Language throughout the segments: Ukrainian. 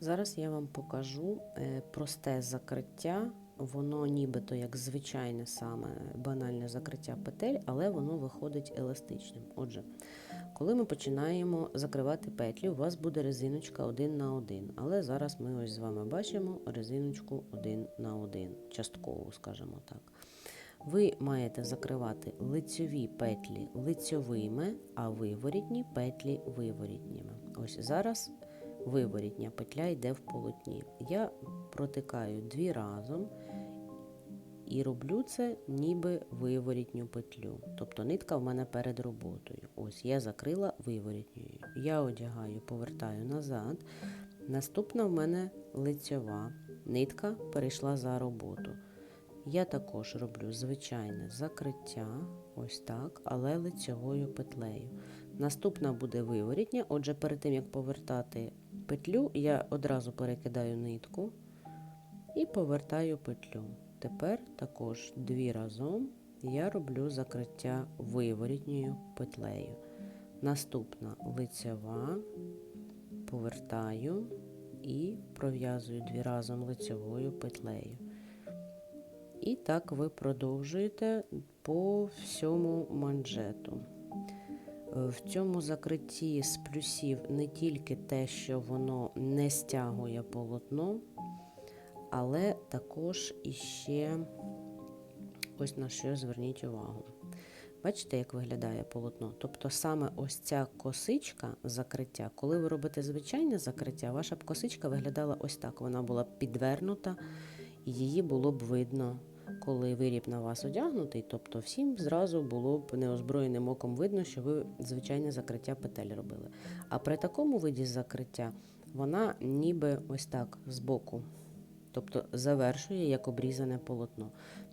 Зараз я вам покажу е, просте закриття. Воно нібито як звичайне саме банальне закриття петель, але воно виходить еластичним. Отже, коли ми починаємо закривати петлі, у вас буде резиночка один на один. Але зараз ми ось з вами бачимо резиночку один на один, часткову, скажімо так. Ви маєте закривати лицьові петлі лицьовими, а виворітні петлі виворітніми. Ось зараз виворітня петля йде в полотні. Я протикаю дві разом і роблю це ніби виворітню петлю. Тобто нитка в мене перед роботою. Ось я закрила виворітньою. Я одягаю, повертаю назад. Наступна в мене лицьова. Нитка перейшла за роботу. Я також роблю звичайне закриття, ось так, але лицьовою петлею. Наступна буде виворітня, отже, перед тим як повертати петлю, я одразу перекидаю нитку і повертаю петлю. Тепер також дві разом я роблю закриття виворітньою петлею. Наступна лицьова, повертаю і пров'язую дві разом лицьовою петлею. І так ви продовжуєте по всьому манжету. Е, В цьому закритті з плюсів не тільки те, що воно не стягує полотно, але також іще ось на що зверніть увагу. Бачите, як виглядає полотно? Тобто саме ось ця косичка закриття, коли ви робите звичайне закриття, ваша б косичка виглядала ось так. Вона була б підвернута, і її було б видно, коли виріб на вас одягнутий. Тобто всім зразу було б неозброєним оком видно, що ви звичайне закриття петель робили. А при такому виді закриття вона ніби ось так збоку. Тобто завершує як обрізане полотно.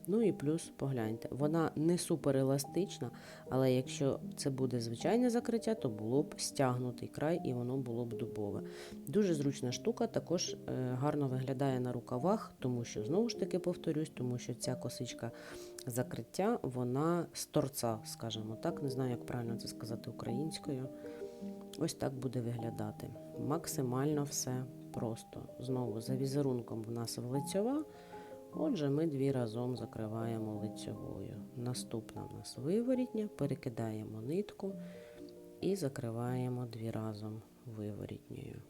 Ну і плюс погляньте, вона не супер еластична, але якщо це буде звичайне закриття, то було б стягнутий край і воно було б дубове. Дуже зручна штука, також е, гарно виглядає на рукавах, тому що знову ж таки повторюсь, тому що ця косичка закриття, вона з торца, скажімо так, не знаю, як правильно це сказати українською. Ось так буде виглядати. Максимально все просто. Знову за візерунком в нас лицьова. Отже, ми дві разом закриваємо лицьовою. Наступна в нас виворітня, перекидаємо нитку і закриваємо дві разом виворітньою.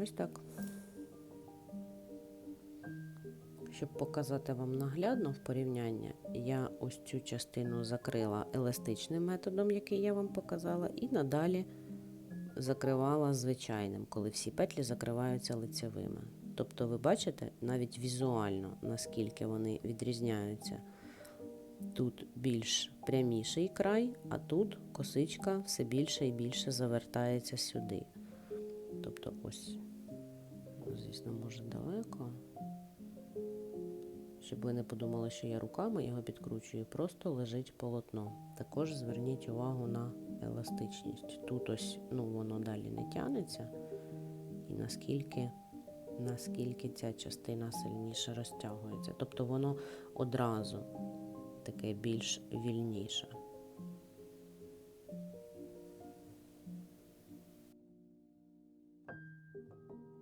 Ось так. Щоб показати вам наглядно в порівняння, я ось цю частину закрила еластичним методом, який я вам показала, і надалі закривала звичайним, коли всі петлі закриваються лицевими. Тобто ви бачите навіть візуально, наскільки вони відрізняються. Тут більш пряміший край, а тут косичка все більше і більше завертається сюди. Тобто ось, звісно, може далеко. Щоб ви не подумали, що я руками його підкручую, просто лежить полотно. Також зверніть увагу на еластичність. Тут ось ну, воно далі не тягнеться, і наскільки, наскільки ця частина сильніше розтягується. Тобто воно одразу таке більш вільніше.